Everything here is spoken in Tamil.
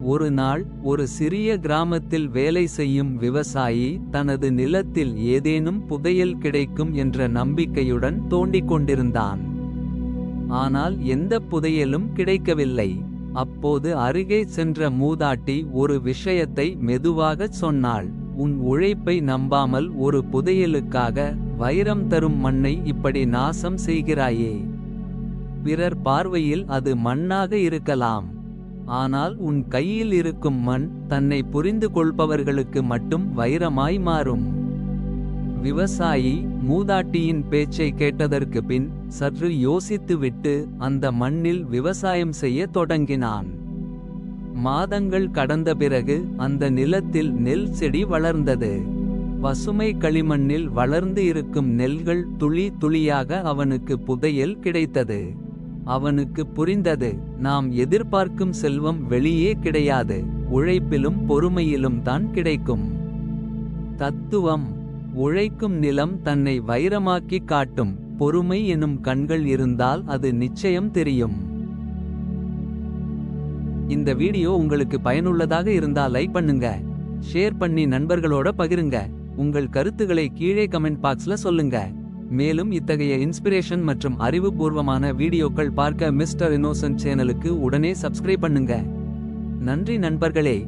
ஒரு நாள் ஒரு சிறிய கிராமத்தில் வேலை செய்யும் விவசாயி தனது நிலத்தில் ஏதேனும் புதையல் கிடைக்கும் என்ற நம்பிக்கையுடன் தோண்டிக் கொண்டிருந்தான். ஆனால் எந்த புதையலும் கிடைக்கவில்லை. அப்போது அருகே சென்ற மூதாட்டி ஒரு விஷயத்தை மெதுவாகச் சொன்னாள். உன் உழைப்பை நம்பாமல் ஒரு புதையலுக்காக வைரம் தரும் மண்ணை இப்படி நாசம் செய்கிறாயே. பிறர் பார்வையில் அது மண்ணாக இருக்கலாம். ஆனால் உன் கையில் இருக்கும் மண் தன்னை புரிந்து கொள்பவர்களுக்கு மட்டும் வைரமாய் மாறும். விவசாயி மூதாட்டியின் பேச்சை கேட்டதற்கு பின் சற்று யோசித்துவிட்டு அந்த மண்ணில் விவசாயம் செய்ய தொடங்கினான். மாதங்கள் கடந்த பிறகு அந்த நிலத்தில் நெல் செடி வளர்ந்தது. பசுமை களிமண்ணில் வளர்ந்து இருக்கும் நெல்கள் துளி துளியாக அவனுக்கு புதையல் கிடைத்தது. அவனுக்கு புரிந்தது நாம் எதிர்பார்க்கும் செல்வம் வெளியே கிடையாது. உழைப்பிலும் பொறுமையிலும் தான் கிடைக்கும். தத்துவம் உழைக்கும் நிலம் தன்னை வைரமாக்கிக் காட்டும். பொறுமை எனும் கண்கள் இருந்தால் அது நிச்சயம் தெரியும். இந்த வீடியோ உங்களுக்கு பயனுள்ளதாக இருந்தால் லைக் பண்ணுங்க. ஷேர் பண்ணி நண்பர்களோட பகிருங்க. உங்கள் கருத்துக்களை கீழே கமெண்ட் பாக்ஸ்ல சொல்லுங்க. மேலும் இத்தகைய இன்ஸ்பிரேஷன் மற்றும் அறிவுபூர்வமான வீடியோக்கள் பார்க்க மிஸ்டர் இன்னோசன்ட் சேனலுக்கு உடனே சப்ஸ்கிரைப் பண்ணுங்க. நன்றி நண்பர்களே.